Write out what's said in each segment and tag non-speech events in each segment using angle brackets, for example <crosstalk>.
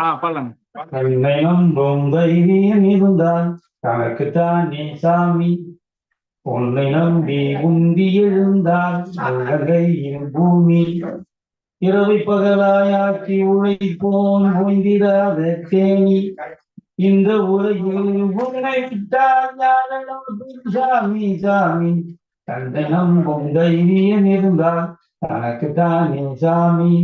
ஆ பண்ணலாம் கண்ணை நம்பும் இருந்தால் தனக்குத்தான் நீ சாமி. உன்னை நம்பி உந்தி எழுந்தால் உலகையில் பூமி. இரவு பகலாயாக்கி உழைப்போன் ஓய்ந்திராத தேனி. இந்த உலகில் உன்னை விட்டால் ஞானம் சாமி சாமி. தந்தை தைரியம் இருந்தால் தனக்குத்தானே சாமி.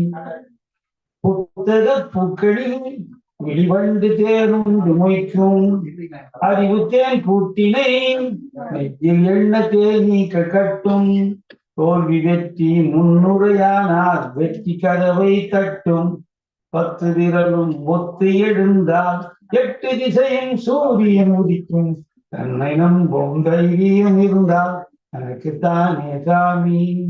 புத்தக பூக்களில் வெளிவந்து தேருண்டு மொய்க்கும். அறிவு தேன் கூட்டினை நெற்றில் எண்ண தேனீக்க கட்டும். தோல்வி வெற்றி முன்னுரையானால் வெற்றி கதவை தட்டும். பத்து விரலும் ஒத்து எழுந்தால் எட்டு திசையும் சூரியன் உதிக்கும். தன்னை நம்பும் தைரியம் இருந்தால் தனக்குத்தானே சாமி.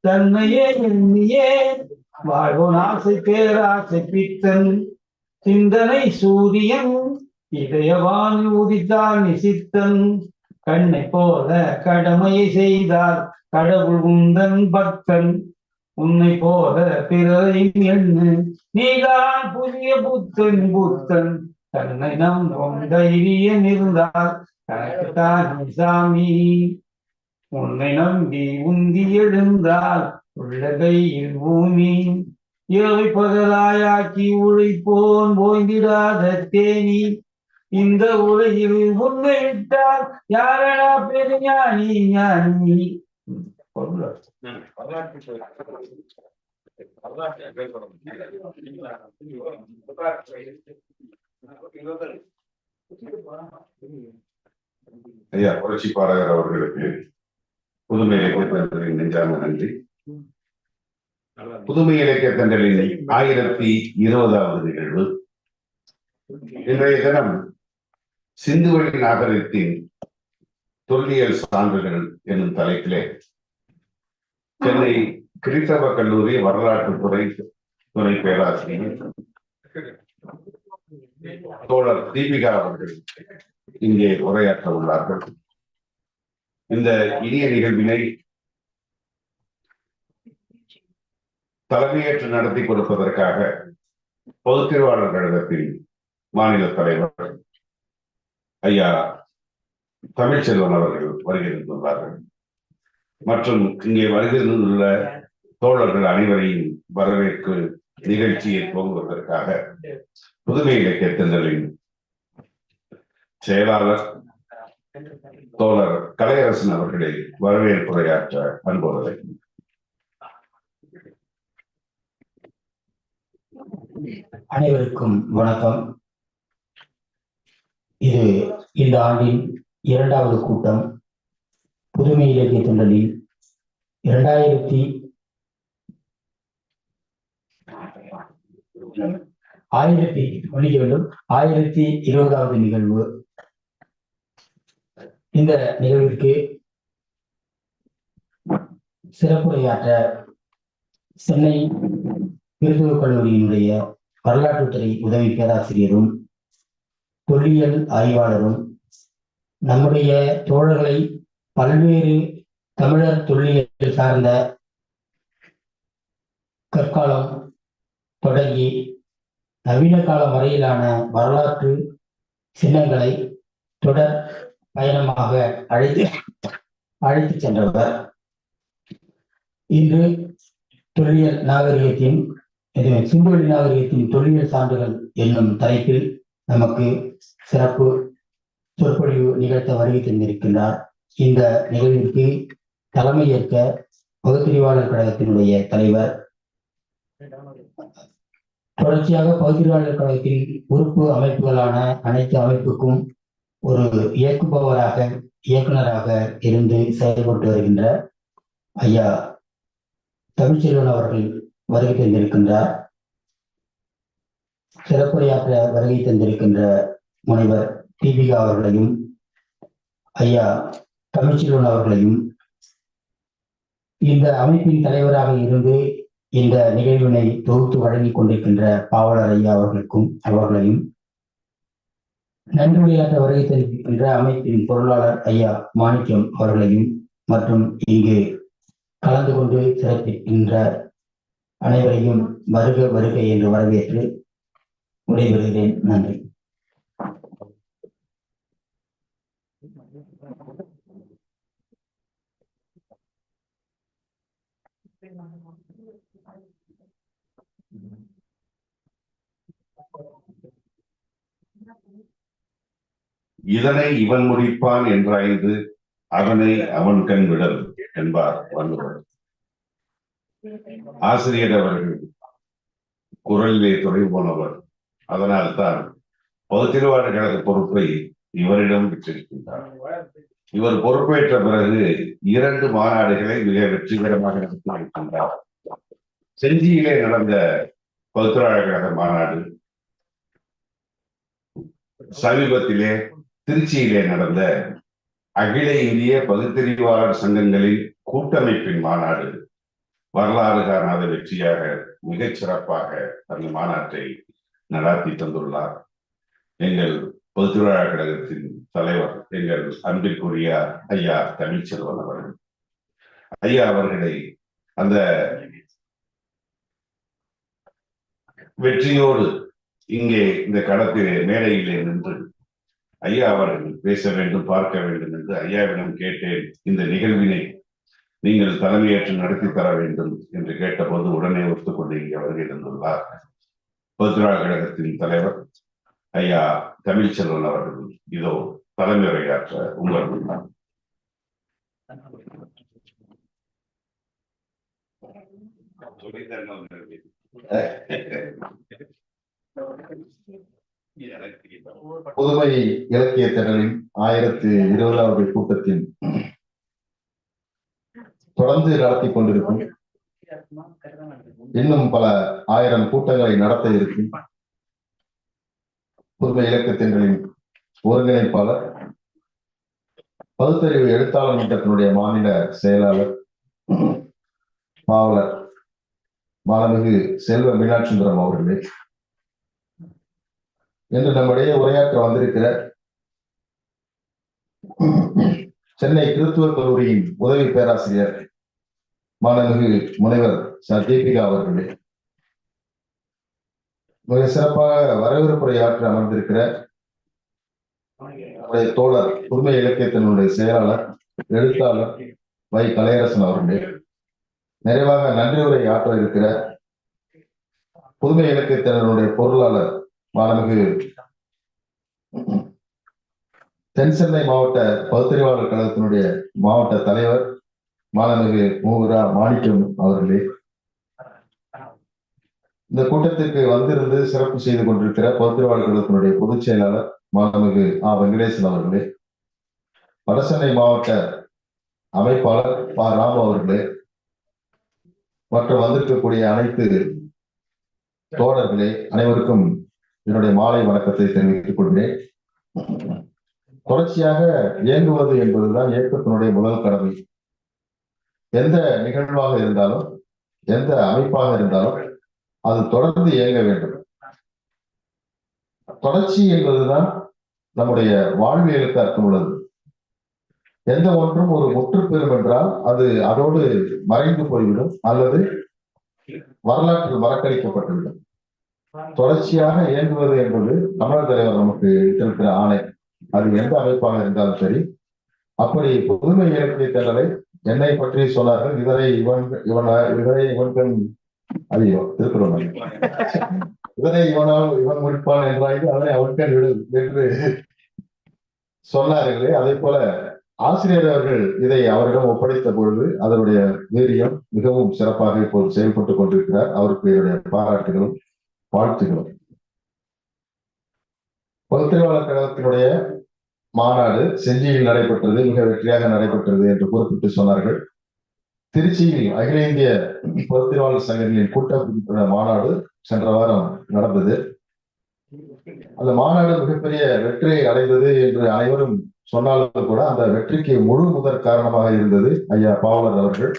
தன்னையே எண்ணியே வாழ்வோன் ஆசை பேராசை பித்தன். சிந்தனை சூரியன் இதயவான் உதித்தான் நிசித்தன். கண்ணை போல கடமையை செய்தார் கடவுள் உந்தன் பக்தன். உன்னை போல பிறரை எண்ணு. நீதான் புதிய புத்தன் புத்தன். தன்னை நம்பும் தைரியம் இருந்தால் தனக்குத்தான் சாமி. உன்னை நம்பி உந்தி எழுந்தால் உள்ள கையில் பூமி. இரவை பகலாயாக்கி உழைப்போன் ஓய்ந்திடாத தேனி. இந்த உலகில் உன்னை விட்டால் யாரடா பெருஞானி ஞானி? பொருள் ஐயா புரட்சி பாடகர் அவர்களுக்கு புதுமை இலக்கியத்தின் நெஞ்சார்ந்த நன்றி. புதுமை இலக்கிய தண்டலின் ஆயிரத்தி இருபதாவது நிகழ்வு. இன்றைய தினம் சிந்துவெளி நாகரிகத்தின் தொல்லியல் சான்றுகள் என்னும் தலைப்பிலே சென்னை கிறிஸ்தவ கல்லூரி வரலாற்று துறை துணை பேராசிரியர் தோழர் தீபிகா அவர்கள் இங்கே உரையாற்ற உள்ளார்கள். இந்த இனிய நிகழ்வினை தலைமையேற்று நடத்தி கொடுப்பதற்காக பொதுத்திருவாளர் கழகத்தின் மாநில தலைவர் ஐயா தமிழ்ச்செல்வன் அவர்கள் வருகின்றுள்ளார்கள் மற்றும் இங்கே வருகின்றுள்ள தோழர்கள் அனைவரையும் வரவேற்பு நிகழ்ச்சியை துவங்குவதற்காக புதுமை இலக்கிய தென்றலின் செயலாளர் தோழர் கலையரசன் அவர்களை வரவேற்புரையாற்ற அன்போடு அனைவருக்கும் வணக்கம். இது இந்த ஆண்டின் இரண்டாவது கூட்டம். புதுமை இலக்கிய தொண்டலில் இரண்டாயிரத்தி ஆயிரத்தி மன்னிக்க வேண்டும் ஆயிரத்தி இருபதாவது நிகழ்வு. இந்த நிகழ்விற்கு சிறப்புரையாற்ற சென்னை கிறிஸ்துவ கல்லூரியினுடைய வரலாற்றுத்துறை உதவி பேராசிரியரும் தொல்லியல் ஆய்வாளரும் நம்முடைய தோழர்களை பல்வேறு தமிழர் தொல்லியல் சார்ந்த கற்காலம் தொடங்கி நவீன காலம் வரையிலான வரலாற்று சின்னங்களை தொடர் பயணமாக அழைத்து அழைத்து சென்றவர். இன்று தொல்லியல் நாகரிகத்தின் இது சிந்துவெளி நாகரிகத்தின் தொல்லியல் சான்றுகள் என்னும் தலைப்பில் நமக்கு சிறப்பு சொற்பொழிவு நிகழ்த்த வருகை தந்திருக்கின்றார். இந்த நிகழ்விற்கு தலைமையேற்க பகுத்தறிவாளர் கழகத்தினுடைய தலைவர் தொடர்ச்சியாக பகுத்தறிவாளர் கழகத்தில் உறுப்பு அமைப்புகளான அனைத்து அமைப்புக்கும் ஒரு இயக்குபவராக இயக்குனராக இருந்து செயல்பட்டு வருகின்ற ஐயா தமிழ்ச்செல்வன் அவர்கள் வருகை தந்திருக்கின்றார். சிறப்புரையாற்ற வருகை தந்திருக்கின்ற முனைவர் தீபிகா அவர்களையும் ஐயா தமிழ்ச்செல்வன் அவர்களையும் இந்த அமைப்பின் தலைவராக இருந்து இந்த நிகழ்வினை தொகுத்து வழங்கிக் கொண்டிருக்கின்ற பாவலர் ஐயா அவர்களுக்கும் அவர்களையும் நன்றியுரையாற்ற வருகை தெரிவிக்கின்ற அமைப்பின் பொருளாளர் ஐயா மாணிக்கம் அவர்களையும் மற்றும் இங்கு கலந்து கொண்டு சிறப்பிக்கின்ற அனைவரையும் வருக வருக என்று வரவேற்று விடைபெறுகிறேன். நன்றி. இதனை இவன் முடிப்பான் என்றாய்ந்து அவனை அவன் கண் விடல் என்பார் வள்ளுவர். ஆசிரியர் அவர்கள் குரலிலே துணை போனவர் அதனால் தான் பகுத்திருவாளர் கழக பொறுப்பை இவரிடம் பெற்றிருக்கின்றார். இவர் பொறுப்பேற்ற பிறகு இரண்டு மாநாடுகளை மிக வெற்றிகரமாக நடத்தி இருக்கின்றார் செஞ்சியிலே நடந்த பகுத்திருவாளர் கழக மாநாடு சமீபத்திலே திருச்சியிலே நடந்த அகில இந்திய பகுத்தறிவாளர் சங்கங்களின் கூட்டமைப்பின் மாநாடு வரலாறு காணாத வெற்றியாக மிகச் சிறப்பாக அந்த மாநாட்டை நடாத்தி தந்துள்ளார். எங்கள் பொதுத்திருவிழா கழகத்தின் தலைவர் எங்கள் அன்பிற்குரிய ஐயா தமிழ்ச்செல்வன் அவர்கள். ஐயா அவர்களை அந்த வெற்றியோடு இங்கே இந்த களத்திலே மேடையிலே நின்று ஐயா அவர்கள் பேச வேண்டும் பார்க்க வேண்டும் என்று ஐயாவிடம் கேட்டேன். இந்த நிகழ்வினை நீங்கள் தலைமையேற்று நடத்தி தர வேண்டும் என்று கேட்டபோது உடனே ஒத்துக்கொண்டு இங்கே வருகை தந்துள்ளார் பத்ரா கழகத்தின் தலைவர் ஐயா தமிழ்ச்செல்வன் அவர்கள் இதோ தலைமை உரையாற்ற உங்கள் முன்னால். <laughs> புதுமை இலக்கிய திடலின் ஆயிரத்தி இருபதாவது கூட்டத்தின் தொடர்ந்து நடத்தி கொண்டிருக்கும் இன்னும் பல ஆயிரம் கூட்டங்களை நடத்த இருக்கும் புதுமை இலக்கத்தின்களின் ஒருங்கிணைப்பாளர் பகுத்தறிவு எழுத்தாளர் மன்றத்தினுடைய மாநில செயலாளர் பாவலர் மாணமிகு செல்வ மீனாட்சிபுரம் அவர்களே. இன்று நம்முடைய உரையாற்ற வந்திருக்கிற சென்னை கிறிஸ்துவ கல்லூரியின் உதவி பேராசிரியர் மாணவர்கள் முனைவர் ச தீபிகா அவர்களே மிக சிறப்பாக வரவேற்புரையாற்ற அமர்ந்திருக்கிற நம்முடைய தோழர் புதுமை இலக்கியத்தினுடைய செயலாளர் எழுத்தாளர் வை கலையரசன் அவர்களே நிறைவாக நன்றி உரை ஆற்ற இருக்கிற புதுமை இலக்கியத்தினருடைய பொருளாளர் மாண்புமிகு தென் சென்னை மாவட்ட பகுத்தறிவாளர் கழகத்தினுடைய மாவட்ட தலைவர் மாண்புமிகு மூவரா மாணிக்கம் அவர்களே. இந்த கூட்டத்திற்கு வந்திருந்து சிறப்பு செய்து கொண்டிருக்கிற பகுத்தறிவாளர் கழகத்தினுடைய பொதுச் செயலாளர் மாண்புமிகு ஆ வெங்கடேசன் அவர்களே. வடசென்னை மாவட்ட அமைப்பாளர் ப ராமு அவர்களே. மற்றும் வந்திருக்கக்கூடிய அனைத்து தோழர்களே அனைவருக்கும் என்னுடைய மாலை வணக்கத்தை தெரிவித்துக் கொள்கிறேன். தொடர்ச்சியாக இயங்குவது என்பதுதான் இயக்கத்தினுடைய முதல் கடமை. எந்த நிகழ்வாக இருந்தாலும் எந்த அமைப்பாக இருந்தாலும் அது தொடர்ந்து இயங்க வேண்டும். தொடர்ச்சி என்பதுதான் நம்முடைய வாழ்வியலுக்கு அர்த்தம் உள்ளது. எந்த ஒன்றும் ஒரு முற்று பெறும் என்றால் அது அதோடு மறைந்து போய்விடும் அல்லது வரலாற்றில் மறக்கடிக்கப்பட்டுவிடும். தொடர்ச்சியாக இயங்குவது என்பது தமிழர் தலைவர் நமக்கு இட்டிருக்கிற ஆணை. அது எந்த அமைப்பாக இருந்தாலும் சரி. அப்படி புதுமை இலக்கிய தேடலை என்னை பற்றி சொன்னார்கள். இதனை இவன் இவன் இதனை இவன்கள் ஐயோ திருக்குறள் இதனை இவனால் இவன் முடிப்பான் என்றாய்க்கு அதனை அவன்கண் விடு என்று சொன்னார்களே. அதே போல ஆசிரியர் அவர்கள் இதை அவரிடம் ஒப்படைத்த பொழுது அதனுடைய வீரியம் மிகவும் சிறப்பாக இப்போது செயல்பட்டுக் கொண்டிருக்கிறார். அவருக்கு என்னுடைய பாராட்டுகளும் வாழ்த்துகிறோம். பகுத்தறிவாளர் கழகத்தினுடைய மாநாடு செஞ்சியில் நடைபெற்றது மிக வெற்றியாக நடைபெற்றது என்று குறிப்பிட்டு சொன்னார்கள். திருச்சியில் அகில இந்திய பகுத்தறிவாளர் சங்கங்களின் கூட்ட மாநாடு சென்ற வாரம் நடந்தது. அந்த மாநாடு மிகப்பெரிய வெற்றியை அடைந்தது என்று அனைவரும் சொன்னாலும் கூட அந்த வெற்றிக்கு முழு முதற் காரணமாக இருந்தது ஐயா பாவலர் அவர்கள்.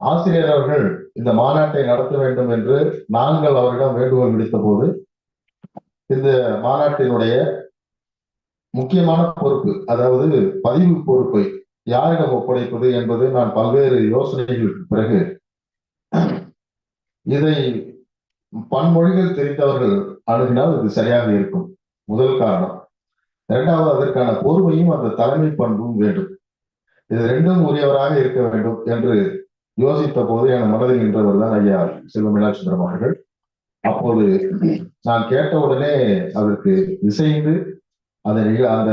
ஆசிரியர் அவர்கள் இந்த மாநாட்டை நடத்த வேண்டும் என்று நாங்கள் அவரிடம் வேண்டுகோள் விடுத்த போது இந்த மாநாட்டினுடைய முக்கியமான பொறுப்பு அதாவது பதிவு பொறுப்பை யாரிடம் ஒப்படைப்பது என்பது நான் பல்வேறு யோசனைகளுக்கு பிறகு இதை பன்மொழிகள் தெரிந்தவர்கள் அணுகினால் இது சரியாக இருக்கும். முதல் காரணம். இரண்டாவது அதற்கான பொறுமையும் அந்த தலைமை பண்பும் வேண்டும். இது ரெண்டும் உரியவராக இருக்க வேண்டும் என்று யோசித்த போது என் மனதில் நின்றவர் தான் ஐயா செல்வ மீனாட்சிந்திரம் அவர்கள். அப்போது நான் கேட்ட உடனே அதற்கு இசைந்து அதை அந்த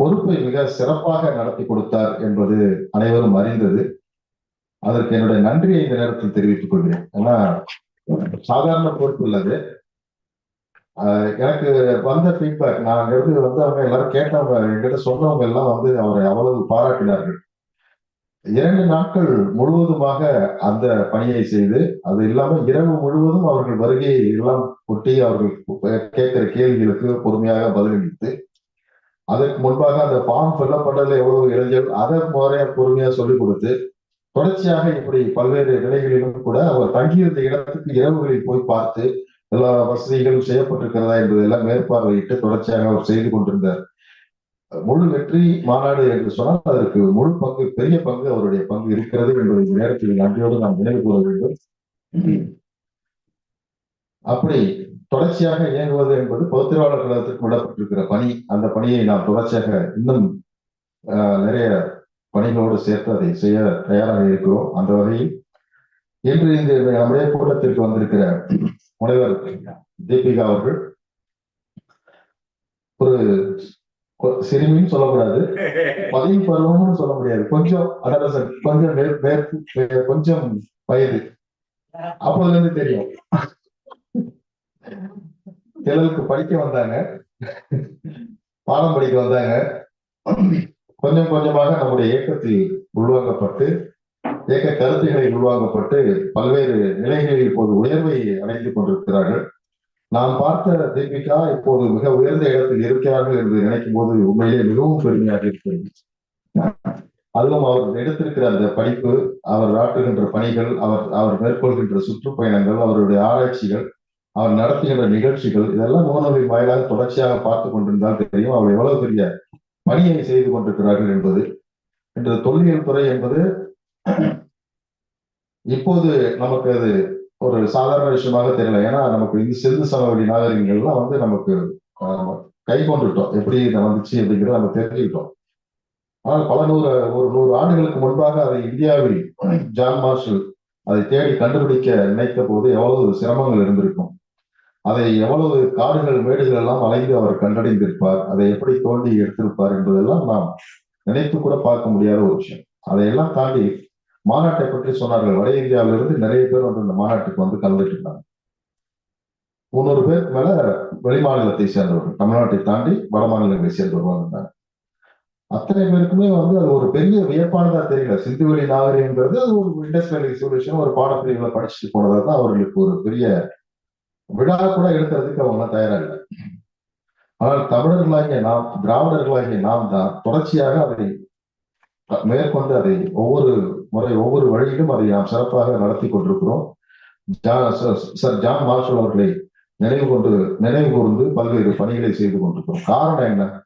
பொறுப்பை மிக சிறப்பாக நடத்தி கொடுத்தார் என்பது அனைவரும் அறிந்தது. அதற்கு என்னுடைய நன்றியை இந்த நேரத்தில் தெரிவித்துக் கொள்கிறேன். ஏன்னா சாதாரண பொறுப்பு உள்ளது எனக்கு வந்த ஃபீட்பேக் நான் அங்கிருந்து வந்தவங்க எல்லாரும் கேட்டவங்க என்கிட்ட சொன்னவங்க எல்லாம் வந்து அவரை அவ்வளவு பாராட்டினார்கள். இரண்டு நாட்கள் முழுவதுமாக அந்த பணியை செய்து அது இல்லாமல் இரவு முழுவதும் அவர்கள் வருகையை எல்லாம் ஒட்டி அவர்கள் கேட்கிற கேள்விகளுக்கு பொறுமையாக பதிலளித்து அதற்கு முன்பாக அந்த ஃபார்ம் ஃபில்அப் பண்றதுல எவ்வளவு இளைஞர்கள் அதை முறையா பொறுமையா சொல்லிக் கொடுத்து தொடர்ச்சியாக இப்படி பல்வேறு நிலைகளிலும் கூட அவர் தங்கியிருந்த இடத்துக்கு இரவுகளில் போய் பார்த்து எல்லா வசதிகளும் செய்யப்பட்டிருக்கிறதா என்பதெல்லாம் மேற்பார்வையிட்டு தொடர்ச்சியாக அவர் செய்து கொண்டிருந்தார். முழு வெற்றி மாநாடு என்று சொன்னால் அதற்கு முழு பங்கு பெரிய பங்கு அவருடைய பங்கு இருக்கிறது என்பதை நேரத்தில் நன்றியோடு நாம் நினைவு கூற வேண்டும். அப்படி தொடர்ச்சியாக இயங்குவது என்பது பௌத்திரவாளர் கழகத்திற்கு விடப்பட்டிருக்கிற பணி. அந்த பணியை நாம் தொடர்ச்சியாக இன்னும் ஆஹ், நிறைய பணிகளோடு சேர்த்து அதை செய்ய தயாராக இருக்கிறோம். அந்த வகையில் இன்று இந்த நம்முடைய கூட்டத்திற்கு வந்திருக்கிற முனைவர் தீபிகா அவர்கள் ஒரு சிறுமின்னு சொல்லக்கூடாது. <laughs> பதவி பருவம்னு சொல்ல முடியாது கொஞ்சம் அதாவது கொஞ்சம் கொஞ்சம் வயது. அப்போதுல இருந்து தெரியும். சிலருக்கு படிக்க வந்தாங்க. பாடம் படிக்க வந்தாங்க. கொஞ்சம் கொஞ்சமாக நம்முடைய இயக்கத்தில் உள்வாங்கப்பட்டு இயக்க கருத்துக்களில் உள்வாங்கப்பட்டு பல்வேறு நிலைகளில் இப்போது உயர்வை அடைந்து கொண்டிருக்கிறார்கள். நான் பார்த்த தீபிகா இப்போது மிக உயர்ந்த இடத்தில் இருக்கிறார்கள் என்று நினைக்கும் போது உண்மையிலே மிகவும் பெருமையாக இருக்கிறது. அதுவும் அவர் எடுத்திருக்கிற அந்த படிப்பு அவர் ஆற்றுகின்ற பணிகள் அவர் அவர் மேற்கொள்கின்ற சுற்றுப்பயணங்கள் அவருடைய ஆராய்ச்சிகள் அவர் நடத்துகின்ற நிகழ்ச்சிகள் இதெல்லாம் முகநூலின் வாயிலாக தொடர்ச்சியாக பார்த்து கொண்டிருந்தால் தெரியும் அவர் எவ்வளவு பெரிய பணியை செய்து கொண்டிருக்கிறார்கள் என்பது. இன்று தொல்லியல் துறை என்பது இப்போது நமக்கு அது ஒரு சாதாரண விஷயமாக தெரியல. ஏன்னா நமக்கு இந்த சிந்து சமவெளி நாகரிகங்கள்லாம் வந்து நமக்கு கை கொண்டுட்டோம். எப்படி இது வந்துச்சு அப்படிங்கிறத நம்ம தெரிஞ்சுக்கிட்டோம். ஆனால் பல நூறு ஒரு நூறு ஆண்டுகளுக்கு முன்பாக அதை இந்தியாவில் ஜான் மார்ஷல் அதை தேடி கண்டுபிடிக்க நினைத்த போது எவ்வளவு சிரமங்கள் இருந்திருக்கும். அதை எவ்வளவு காடுகள் மேடுகள் எல்லாம் அலைந்து அவர் கண்டடைந்திருப்பார். அதை எப்படி தோண்டி எடுத்திருப்பார் என்பதெல்லாம் நாம் நினைத்து கூட பார்க்க முடியாத ஒரு விஷயம். அதையெல்லாம் தாண்டி மாநாட்டை பற்றி சொன்னார்கள். வட இந்தியாவிலிருந்து நிறைய பேர் வந்து இந்த மாநாட்டுக்கு வந்து கலந்துட்டு இருந்தாங்க. முந்நூறு பேர் மேல வெளிமாநிலத்தை சேர்ந்தவர்கள். தமிழ்நாட்டை தாண்டி வட மாநிலங்களை சேர்ந்தவர்கள் இருந்தாங்க. அத்தனை பேருக்குமே வந்து அது ஒரு பெரிய வியப்பானதா தெரியல. சிந்துவெளி நாகரிகங்கிறது அது ஒரு இண்டஸ்ட்ரியல் சொல்யூஷன் ஒரு பாடப்பிரிவுகளை படிச்சுட்டு போனதா தான் அவர்களுக்கு ஒரு பெரிய விழா கூட எடுக்கிறதுக்கு அவங்க தயாரா இல்லை ஆனால் தமிழர்களாகிய நாம் திராவிடர்களாகிய நாம் தான் தொடர்ச்சியாக அதை மேற்கொண்டு அதை ஒவ்வொரு முறை ஒவ்வொரு வழியிலும் அதை நாம் சிறப்பாக நடத்தி கொண்டிருக்கிறோம். ஜா- ச- ஜான் மார்ஷல் அவர்களை நினைவு கொண்டு நினைவு கூர்ந்து பல்வேறு பணிகளை செய்து கொண்டிருக்கிறோம். காரணம் என்ன?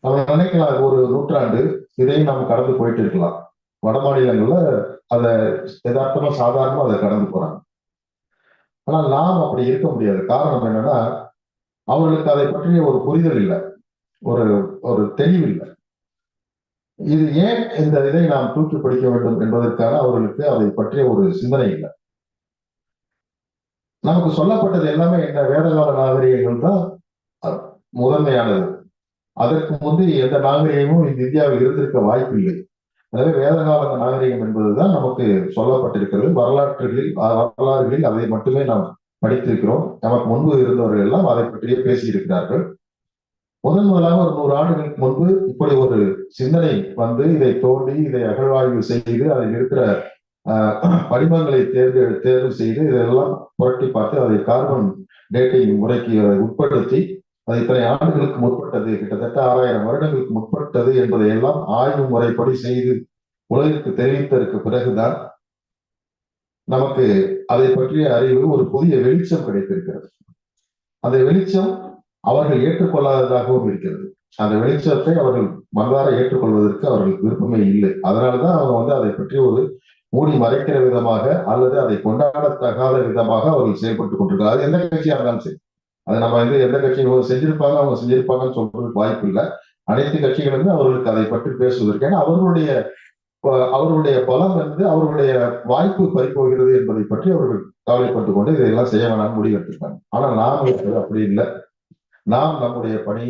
நம்ம நினைக்கலாம் ஒரு நூற்றாண்டு இதையும் நம்ம கடந்து போயிட்டு இருக்கலாம். வட மாநிலங்கள்ல அதை யதார்த்தமா சாதாரணமா அதை கடந்து போறாங்க. ஆனால் நாம் அப்படி இருக்க முடியாது. காரணம் என்னன்னா அவர்களுக்கு அதை பற்றிய ஒரு புரிதல் இல்லை. ஒரு ஒரு தெளிவு இல்லை. இது ஏன் இந்த இதை நாம் தூக்கி பிடிக்க வேண்டும் என்பதற்கான அவர்களுக்கு அதை பற்றிய ஒரு சிந்தனை இல்லை. நமக்கு சொல்லப்பட்டது எல்லாமே என்ன வேதகால நாகரிகங்கள் தான் முதன்மையானது. அதற்கு முந்தைய எந்த நாகரிகமும் இந்த இந்தியாவில் இருந்திருக்க வாய்ப்பில்லை எனவே வேதகால நாகரிகம் என்பதுதான் நமக்கு சொல்லப்பட்டிருக்கிறது. வரலாற்றுகளில் வரலாறுகளில் அதை மட்டுமே நாம் படித்திருக்கிறோம். நமக்கு முன்பு இருந்தவர்கள் எல்லாம் அதை பற்றியே பேசியிருக்கிறார்கள். முதன் முதலாக ஒரு நூறு ஆண்டுகளுக்கு முன்பு இப்படி ஒரு சிந்தனை வந்து இதை தோண்டி இதை அகழ்வாய்வு செய்து அதில் இருக்கிற படிமங்களை தேர்ந்து தேர்வு செய்து இதெல்லாம் புரட்டி பார்த்து அதை கார்பன் டேட்டிங் முறைக்கு அதை உட்படுத்தி அது இத்தனை ஆண்டுகளுக்கு முற்பட்டது கிட்டத்தட்ட ஆறாயிரம் வருடங்களுக்கு முற்பட்டது என்பதை எல்லாம் ஆய்வு முறைப்படி செய்து உலகிற்கு தெரிவித்ததற்கு பிறகுதான் நமக்கு அதை பற்றிய அறிவு ஒரு புதிய வெளிச்சம் கிடைத்திருக்கிறது. அந்த வெளிச்சம் அவர்கள் ஏற்றுக்கொள்ளாததாகவும் இருக்கிறது. அந்த வெளிச்சத்தை அவர்கள் மனதார ஏற்றுக்கொள்வதற்கு அவர்களுக்கு விருப்பமே இல்லை. அதனாலதான் அவங்க வந்து அதை பற்றி ஒரு மூடி மறைக்கிற விதமாக அல்லது அதை கொண்டாடத்தகாத விதமாக அவர்கள் செயல்பட்டு கொண்டிருக்கிறார். அது எந்த கட்சியா இருந்தாலும் சரி. அது நம்ம வந்து எந்த கட்சியும் செஞ்சிருப்பாங்க அவங்க செஞ்சிருப்பாங்கன்னு சொல்றதுக்கு வாய்ப்பு இல்லை. அனைத்து கட்சிகளுமே அவர்களுக்கு அதை பற்றி பேசுவதற்கு. ஏன்னா அவர்களுடைய அவர்களுடைய பலம் வந்து அவர்களுடைய வாய்ப்பு பறிப்போகிறது என்பதை பற்றி அவர்கள் கவலைப்பட்டு கொண்டு இதையெல்லாம் செய்ய வேணாம்னு முடிவெடுத்திருக்காங்க. ஆனா நாம் அப்படி இல்லை. நாம் நம்முடைய பணி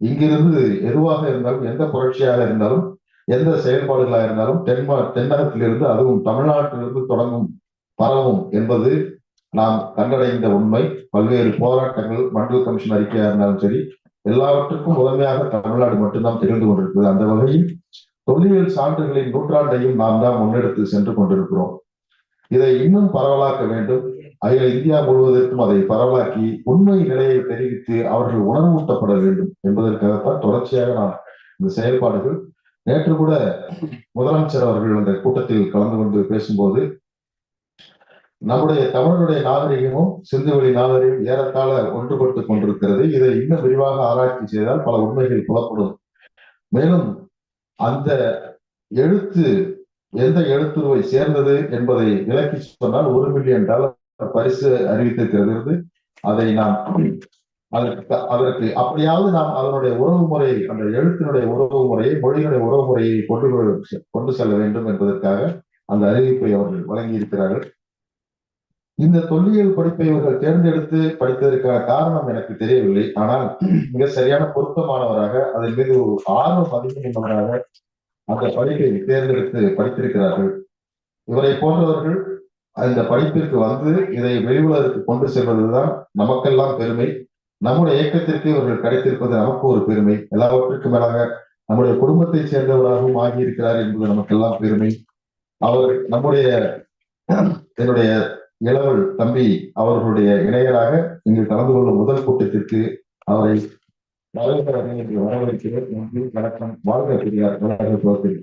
இங்கிருந்து எதுவாக இருந்தாலும் எந்த புரட்சியாக இருந்தாலும் எந்த செயல்பாடுகளாக இருந்தாலும் தென்மா தென்னகத்திலிருந்து அதுவும் தமிழ்நாட்டிலிருந்து தொடங்கும் பரவும் என்பது நாம் கண்டடைந்த உண்மை. பல்வேறு போராட்டங்கள் மண்டல் கமிஷன் அறிக்கையாக இருந்தாலும் சரி எல்லாவற்றுக்கும் முதன்மையாக தமிழ்நாடு மட்டும்தான் திகழ்ந்து கொண்டிருக்கிறது. அந்த வகையில் தொல்லியல் சான்றுகளின் நூற்றாண்டையும் நாம் தான் முன்னெடுத்து சென்று கொண்டிருக்கிறோம். இதை இன்னும் பரவலாக்க வேண்டும். அகில இந்தியா முழுவதற்கும் அதை பரவலாக்கி உண்மை நிலையை தெரிவித்து அவர்கள் உணர்வூட்டப்பட வேண்டும் என்பதற்காகத்தான் தொடர்ச்சியாக நான் இந்த செயல்பாடுகள். நேற்று கூட முதலமைச்சர் அவர்கள் அந்த கூட்டத்தில் கலந்து கொண்டு பேசும்போது நம்முடைய தமிழனுடைய நாகரிகமும் சிந்துவெளி நாகரிகம் ஏறத்தாழ ஒன்றுபட்டு கொண்டிருக்கிறது. இதை இன்னும் விரிவாக ஆராய்ச்சி செய்தால் பல உண்மைகள் புலப்படும். மேலும் அந்த எழுத்து எந்த எழுத்துருவை சேர்ந்தது என்பதை விளக்கி சொன்னால் ஒரு மில்லியன் டாலர் பரிசு அறிவித்திருக்கிறது அதை நாம் அதற்கு அதற்கு அப்படியாவது நாம் அதனுடைய உறவு முறையை அந்த எழுத்தினுடைய உறவு முறையை மொழியினுடைய உறவு முறையை கொண்டு கொண்டு செல்ல வேண்டும் என்பதற்காக அந்த அறிவிப்பை அவர்கள் வழங்கி இருக்கிறார்கள் இந்த தொல்லியல் படிப்பை இவர்கள் தேர்ந்தெடுத்து படித்ததற்கான காரணம் எனக்கு தெரியவில்லை. ஆனால் மிக சரியான பொருத்தமானவராக அதன் மீது ஒரு ஆர்வம் அதிகமானவராக அந்த படிப்பை தேர்ந்தெடுத்து படித்திருக்கிறார்கள். இவரை போன்றவர்கள் அந்த படிப்பிற்கு வந்து இதை வெளியுலகிற்கு கொண்டு செல்வதுதான் நமக்கெல்லாம் பெருமை. நம்முடைய இயக்கத்திற்கு இவர்கள் கிடைத்திருப்பது நமக்கு ஒரு பெருமை. எல்லாவற்றுக்கும் மேலாக நம்முடைய குடும்பத்தை சேர்ந்தவராகவும் ஆகியிருக்கிறார் என்பது நமக்கெல்லாம் பெருமை. அவர் நம்முடைய என்னுடைய இளவல் தம்பி அவர்களுடைய இணையராக இங்கு கலந்து கொள்ளும் முதல் கூட்டத்திற்கு அவரை வரவேற்கிறேன் என்று வரவேற்கிறேன். நன்றி வணக்கம். வாழ்க பெரியார். வளர்க